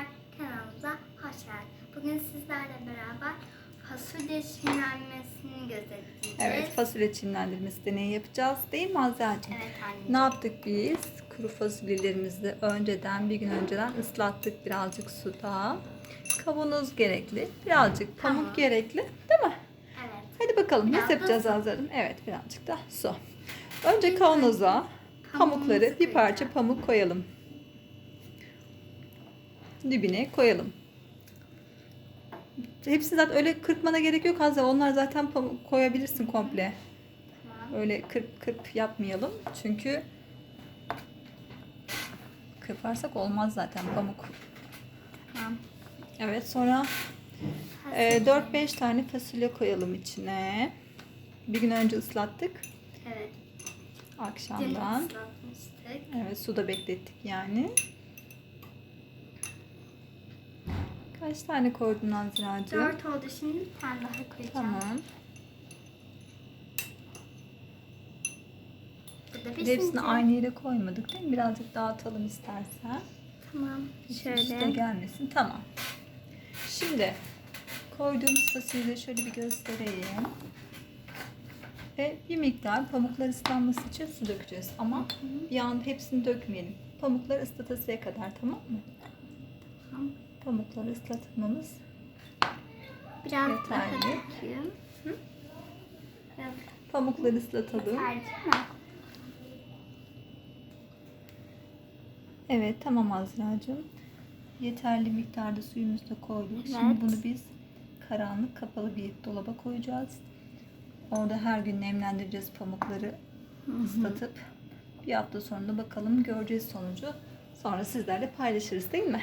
arkadaşlar kanalımıza hoş geldiniz. Bugün sizlerle beraber fasulye çimlenmesini gözetleyeceğiz. Evet fasulye çimlendirmesi deneyi yapacağız değil mi Azra'cığım? Evet anneciğim. Ne yaptık biz? Kuru fasulyelerimizi önceden bir gün önceden ıslattık birazcık suda. Kavanoz gerekli. Birazcık pamuk Tamam. gerekli değil mi? Evet. Hadi bakalım Biraz nasıl yapacağız. Azra'cığım? Evet birazcık da su. Önce kavanoza pamukları bir parça pamuk koyalım. Dibine koyalım. Hepsini zaten öyle kırpmana gerek yok Azra. Onlar zaten koyabilirsin komple. Öyle kırp kırp yapmayalım. Çünkü kırparsak olmaz zaten pamuk. Evet sonra e, 4-5 tane fasulye koyalım içine. Bir gün önce ıslattık. Evet. Akşamdan. Evet suda beklettik yani. Kaç tane koydun Azra'cığım? Dört oldu şimdi bir tane daha koyacağım. Tamam. Hepsini aynı yere koymadık değil mi? Birazcık dağıtalım istersen. Tamam. Üst üste Şöyle. gelmesin. Tamam. Şimdi koyduğumuz fasulyeleri şöyle bir göstereyim. Ve bir miktar pamuklar ıslanması için su dökeceğiz. Ama bir anda hepsini dökmeyelim. Pamuklar ıslatasıya kadar tamam mı? Tamam. Pamukları ıslatmamız Biraz daha Yeterli. Biraz Pamukları ıslatalım. Evet tamam Azra'cığım. Yeterli miktarda suyumuzu da koyduk. Evet. Şimdi bunu biz karanlık kapalı bir dolaba koyacağız. Orada her gün nemlendireceğiz pamukları ıslatıp. Bir hafta sonra da bakalım göreceğiz sonucu. Sonra sizlerle paylaşırız değil mi?